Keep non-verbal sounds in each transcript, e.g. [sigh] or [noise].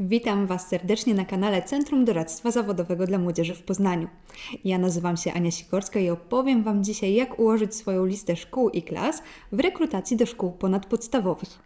Witam Was serdecznie na kanale Centrum Doradztwa Zawodowego dla Młodzieży w Poznaniu. Ja nazywam się Ania Sikorska i opowiem Wam dzisiaj, jak ułożyć swoją listę szkół i klas w rekrutacji do szkół ponadpodstawowych.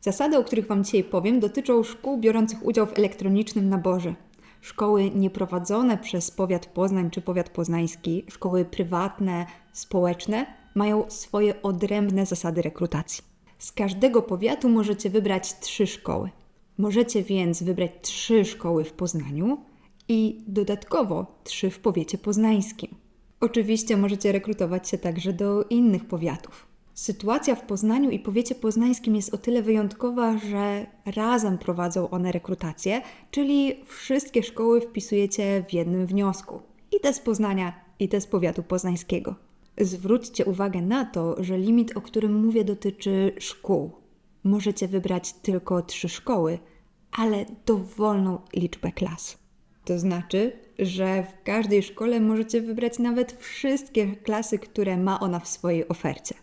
Zasady, o których Wam dzisiaj powiem, dotyczą szkół biorących udział w elektronicznym naborze. Szkoły nieprowadzone przez powiat Poznań czy powiat poznański, szkoły prywatne, społeczne, mają swoje odrębne zasady rekrutacji. Z każdego powiatu możecie wybrać trzy szkoły. Możecie więc wybrać trzy szkoły w Poznaniu i dodatkowo trzy w powiecie poznańskim. Oczywiście możecie rekrutować się także do innych powiatów. Sytuacja w Poznaniu i powiecie poznańskim jest o tyle wyjątkowa, że razem prowadzą one rekrutację, czyli wszystkie szkoły wpisujecie w jednym wniosku. I te z Poznania, i te z powiatu poznańskiego. Zwróćcie uwagę na to, że limit, o którym mówię, dotyczy szkół. Możecie wybrać tylko trzy szkoły, ale dowolną liczbę klas. To znaczy, że w każdej szkole możecie wybrać nawet wszystkie klasy, które ma ona w swojej ofercie.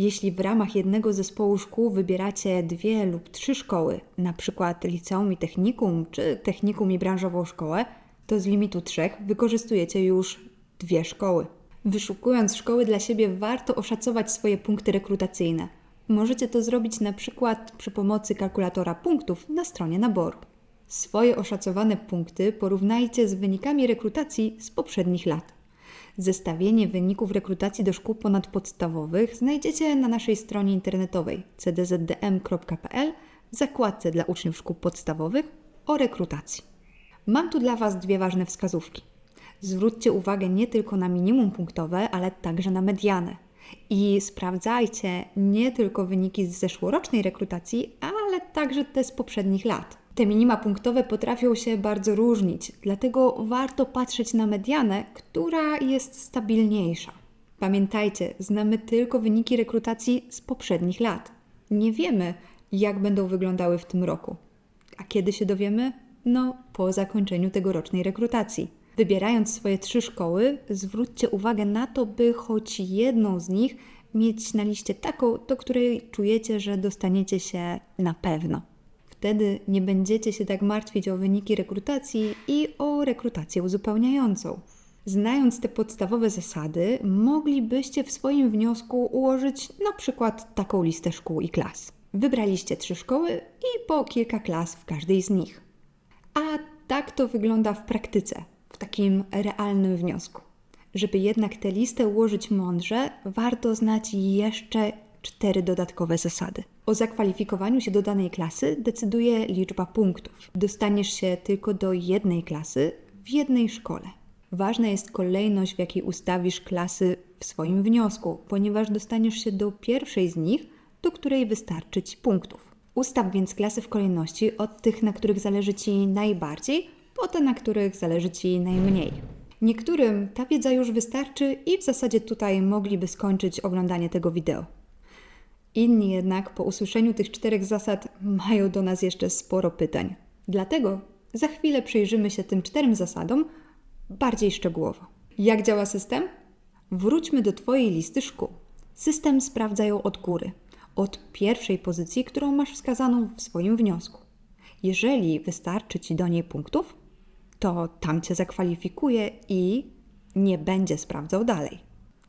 Jeśli w ramach jednego zespołu szkół wybieracie dwie lub trzy szkoły, na przykład liceum i technikum, czy technikum i branżową szkołę, to z limitu trzech wykorzystujecie już dwie szkoły. Wyszukując szkoły dla siebie, warto oszacować swoje punkty rekrutacyjne. Możecie to zrobić na przykład przy pomocy kalkulatora punktów na stronie naboru. Swoje oszacowane punkty porównajcie z wynikami rekrutacji z poprzednich lat. Zestawienie wyników rekrutacji do szkół ponadpodstawowych znajdziecie na naszej stronie internetowej cdzdm.pl w zakładce dla uczniów szkół podstawowych o rekrutacji. Mam tu dla Was dwie ważne wskazówki. Zwróćcie uwagę nie tylko na minimum punktowe, ale także na medianę. I sprawdzajcie nie tylko wyniki z zeszłorocznej rekrutacji, ale także te z poprzednich lat. Te minima punktowe potrafią się bardzo różnić, dlatego warto patrzeć na medianę, która jest stabilniejsza. Pamiętajcie, znamy tylko wyniki rekrutacji z poprzednich lat. Nie wiemy, jak będą wyglądały w tym roku. A kiedy się dowiemy? No, po zakończeniu tegorocznej rekrutacji. Wybierając swoje trzy szkoły, zwróćcie uwagę na to, by choć jedną z nich mieć na liście taką, do której czujecie, że dostaniecie się na pewno. Wtedy nie będziecie się tak martwić o wyniki rekrutacji i o rekrutację uzupełniającą. Znając te podstawowe zasady, moglibyście w swoim wniosku ułożyć na przykład taką listę szkół i klas. Wybraliście trzy szkoły i po kilka klas w każdej z nich. A tak to wygląda w praktyce, w takim realnym wniosku. Żeby jednak tę listę ułożyć mądrze, warto znać jeszcze cztery dodatkowe zasady. O zakwalifikowaniu się do danej klasy decyduje liczba punktów. Dostaniesz się tylko do jednej klasy w jednej szkole. Ważna jest kolejność, w jakiej ustawisz klasy w swoim wniosku, ponieważ dostaniesz się do pierwszej z nich, do której wystarczy Ci punktów. Ustaw więc klasy w kolejności od tych, na których zależy Ci najbardziej, po te, na których zależy Ci najmniej. Niektórym ta wiedza już wystarczy i w zasadzie tutaj mogliby skończyć oglądanie tego wideo. Inni jednak po usłyszeniu tych czterech zasad mają do nas jeszcze sporo pytań. Dlatego za chwilę przyjrzymy się tym czterem zasadom bardziej szczegółowo. Jak działa system? Wróćmy do Twojej listy szkół. System sprawdza ją od góry, od pierwszej pozycji, którą masz wskazaną w swoim wniosku. Jeżeli wystarczy Ci do niej punktów, to tam Cię zakwalifikuje i nie będzie sprawdzał dalej.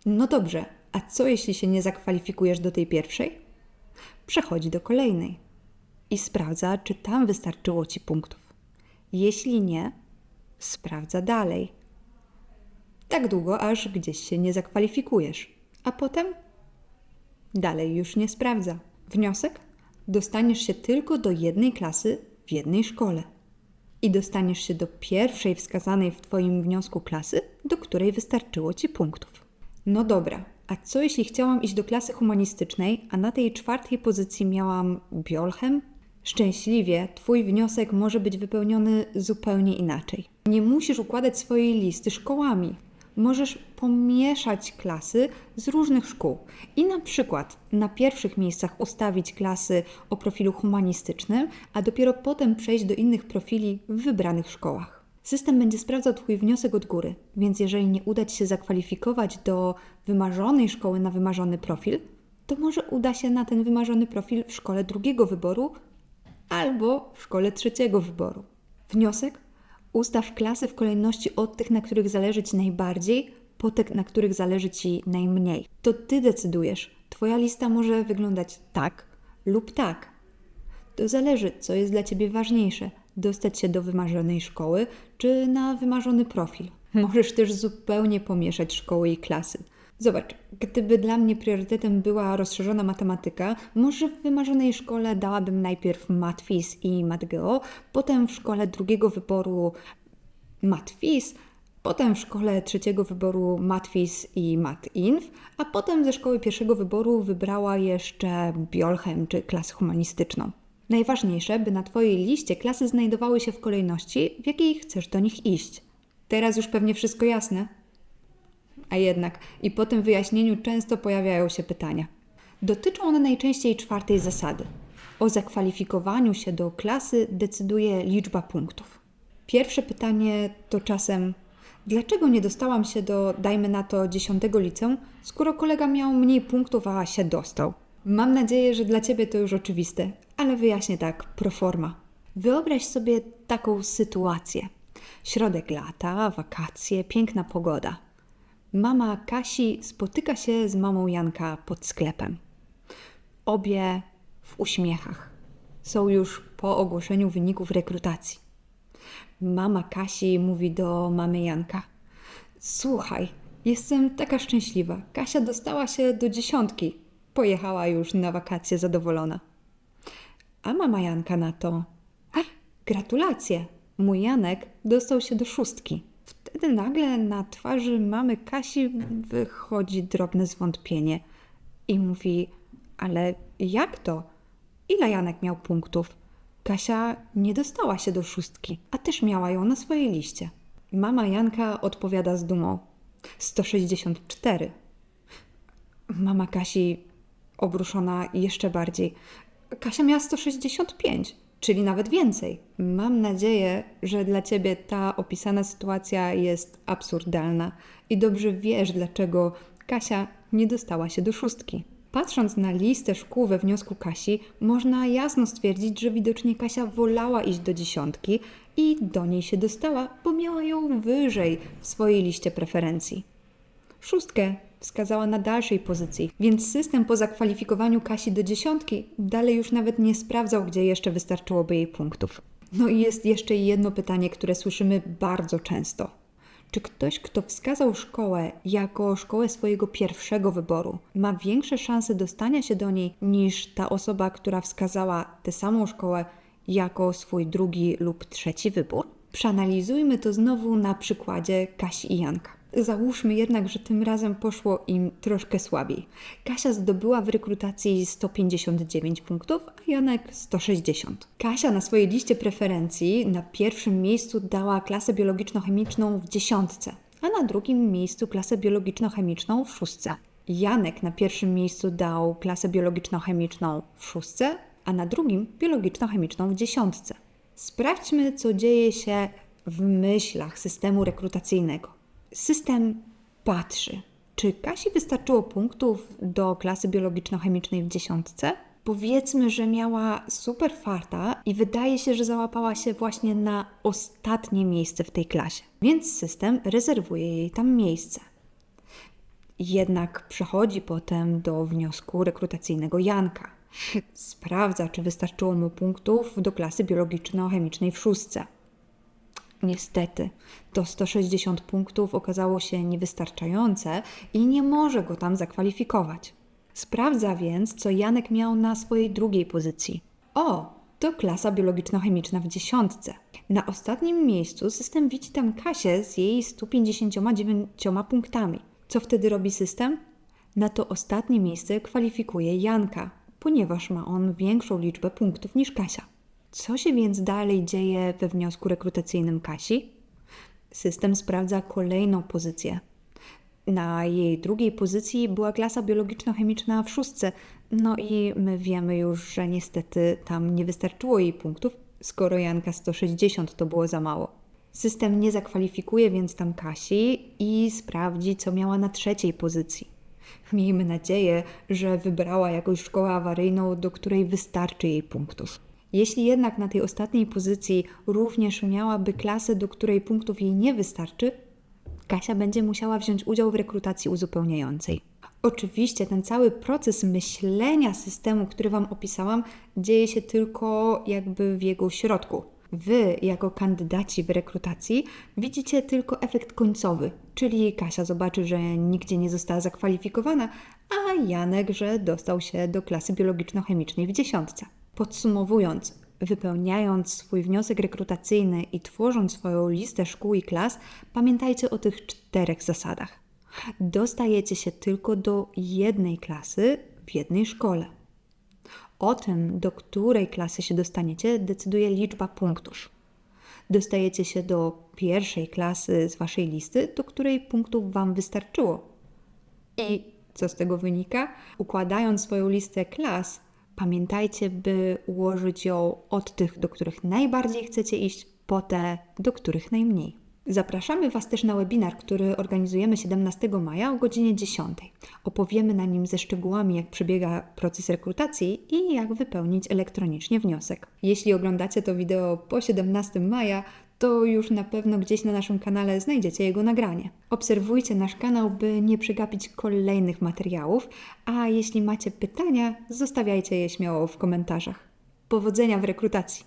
No dobrze, a co jeśli się nie zakwalifikujesz do tej pierwszej? Przechodzi do kolejnej i sprawdza, czy tam wystarczyło ci punktów. Jeśli nie, sprawdza dalej. Tak długo, aż gdzieś się nie zakwalifikujesz, a potem dalej już nie sprawdza. Wniosek? Dostaniesz się tylko do jednej klasy w jednej szkole. I dostaniesz się do pierwszej wskazanej w Twoim wniosku klasy, do której wystarczyło Ci punktów. No dobra, a co jeśli chciałam iść do klasy humanistycznej, a na tej czwartej pozycji miałam biolchem? Szczęśliwie, Twój wniosek może być wypełniony zupełnie inaczej. Nie musisz układać swojej listy szkołami. możesz pomieszać klasy z różnych szkół i na przykład na pierwszych miejscach ustawić klasy o profilu humanistycznym, a dopiero potem przejść do innych profili w wybranych szkołach. System będzie sprawdzał Twój wniosek od góry, więc jeżeli nie uda Ci się zakwalifikować do wymarzonej szkoły na wymarzony profil, to może uda się na ten wymarzony profil w szkole drugiego wyboru albo w szkole trzeciego wyboru. Wniosek? Ustaw klasy w kolejności od tych, na których zależy Ci najbardziej, po tych, na których zależy Ci najmniej. To Ty decydujesz. Twoja lista może wyglądać tak lub tak. To zależy, co jest dla Ciebie ważniejsze: dostać się do wymarzonej szkoły czy na wymarzony profil. [laughs] Możesz też zupełnie pomieszać szkoły i klasy. Zobacz, gdyby dla mnie priorytetem była rozszerzona matematyka, może w wymarzonej szkole dałabym najpierw matfis i matgeo, potem w szkole drugiego wyboru matfis, potem w szkole trzeciego wyboru matfis i matinf, a potem ze szkoły pierwszego wyboru wybrała jeszcze biolchem czy klasę humanistyczną. Najważniejsze, by na Twojej liście klasy znajdowały się w kolejności, w jakiej chcesz do nich iść. Teraz już pewnie wszystko jasne? A jednak i po tym wyjaśnieniu często pojawiają się pytania. Dotyczą one najczęściej czwartej zasady. O zakwalifikowaniu się do klasy decyduje liczba punktów. Pierwsze pytanie to czasem: dlaczego nie dostałam się do, dajmy na to, dziesiątego liceum, skoro kolega miał mniej punktów, a się dostał? Mam nadzieję, że dla Ciebie to już oczywiste, ale wyjaśnię tak, pro forma. Wyobraź sobie taką sytuację. Środek lata, wakacje, piękna pogoda. Mama Kasi spotyka się z mamą Janka pod sklepem. Obie w uśmiechach. Są już po ogłoszeniu wyników rekrutacji. Mama Kasi mówi do mamy Janka: Słuchaj, jestem taka szczęśliwa. Kasia dostała się do dziesiątki. Pojechała już na wakacje zadowolona. A mama Janka na to: A, gratulacje! Mój Janek dostał się do szóstki. Wtedy nagle na twarzy mamy Kasi wychodzi drobne zwątpienie i mówi: Ale jak to? Ile Janek miał punktów? Kasia nie dostała się do szóstki, a też miała ją na swojej liście. Mama Janka odpowiada z dumą: 164. Mama Kasi obruszona jeszcze bardziej. Kasia miała 165, czyli nawet więcej. Mam nadzieję, że dla ciebie ta opisana sytuacja jest absurdalna i dobrze wiesz, dlaczego Kasia nie dostała się do szóstki. Patrząc na listę szkół we wniosku Kasi, można jasno stwierdzić, że widocznie Kasia wolała iść do dziesiątki i do niej się dostała, bo miała ją wyżej w swojej liście preferencji. Szóstkę wskazała na dalszej pozycji, więc system po zakwalifikowaniu Kasi do dziesiątki dalej już nawet nie sprawdzał, gdzie jeszcze wystarczyłoby jej punktów. No i jest jeszcze jedno pytanie, które słyszymy bardzo często. Czy ktoś, kto wskazał szkołę jako szkołę swojego pierwszego wyboru, ma większe szanse dostania się do niej niż ta osoba, która wskazała tę samą szkołę jako swój drugi lub trzeci wybór? Przeanalizujmy to znowu na przykładzie Kasi i Janka. Załóżmy jednak, że tym razem poszło im troszkę słabiej. Kasia zdobyła w rekrutacji 159 punktów, a Janek 160. Kasia na swojej liście preferencji na pierwszym miejscu dała klasę biologiczno-chemiczną w dziesiątce, a na drugim miejscu klasę biologiczno-chemiczną w szóstce. Janek na pierwszym miejscu dał klasę biologiczno-chemiczną w szóstce, a na drugim biologiczno-chemiczną w dziesiątce. Sprawdźmy, co dzieje się w myślach systemu rekrutacyjnego. System patrzy, czy Kasi wystarczyło punktów do klasy biologiczno-chemicznej w dziesiątce? Powiedzmy, że miała super farta i wydaje się, że załapała się właśnie na ostatnie miejsce w tej klasie, więc system rezerwuje jej tam miejsce. Jednak przechodzi potem do wniosku rekrutacyjnego Janka. Sprawdza, czy wystarczyło mu punktów do klasy biologiczno-chemicznej w szóstce. Niestety, to 160 punktów okazało się niewystarczające i nie może go tam zakwalifikować. Sprawdza więc, co Janek miał na swojej drugiej pozycji. O, to klasa biologiczno-chemiczna w dziesiątce. Na ostatnim miejscu system widzi tam Kasię z jej 159 punktami. Co wtedy robi system? Na to ostatnie miejsce kwalifikuje Janka, ponieważ ma on większą liczbę punktów niż Kasia. Co się więc dalej dzieje we wniosku rekrutacyjnym Kasi? System sprawdza kolejną pozycję. Na jej drugiej pozycji była klasa biologiczno-chemiczna w szóstce. No i my wiemy już, że niestety tam nie wystarczyło jej punktów, skoro Janka 160 to było za mało. System nie zakwalifikuje więc tam Kasi i sprawdzi, co miała na trzeciej pozycji. Miejmy nadzieję, że wybrała jakąś szkołę awaryjną, do której wystarczy jej punktów. Jeśli jednak na tej ostatniej pozycji również miałaby klasę, do której punktów jej nie wystarczy, Kasia będzie musiała wziąć udział w rekrutacji uzupełniającej. Oczywiście ten cały proces myślenia systemu, który Wam opisałam, dzieje się tylko jakby w jego środku. Wy, jako kandydaci w rekrutacji, widzicie tylko efekt końcowy, czyli Kasia zobaczy, że nigdzie nie została zakwalifikowana, a Janek, że dostał się do klasy biologiczno-chemicznej w dziesiątce. Podsumowując, wypełniając swój wniosek rekrutacyjny i tworząc swoją listę szkół i klas, pamiętajcie o tych czterech zasadach. Dostajecie się tylko do jednej klasy w jednej szkole. O tym, do której klasy się dostaniecie, decyduje liczba punktów. Dostajecie się do pierwszej klasy z waszej listy, do której punktów wam wystarczyło. I co z tego wynika? Układając swoją listę klas, pamiętajcie, by ułożyć ją od tych, do których najbardziej chcecie iść, po te, do których najmniej. Zapraszamy Was też na webinar, który organizujemy 17 maja o godzinie 10. Opowiemy na nim ze szczegółami, jak przebiega proces rekrutacji i jak wypełnić elektronicznie wniosek. Jeśli oglądacie to wideo po 17 maja, to już na pewno gdzieś na naszym kanale znajdziecie jego nagranie. Obserwujcie nasz kanał, by nie przegapić kolejnych materiałów, a jeśli macie pytania, zostawiajcie je śmiało w komentarzach. Powodzenia w rekrutacji!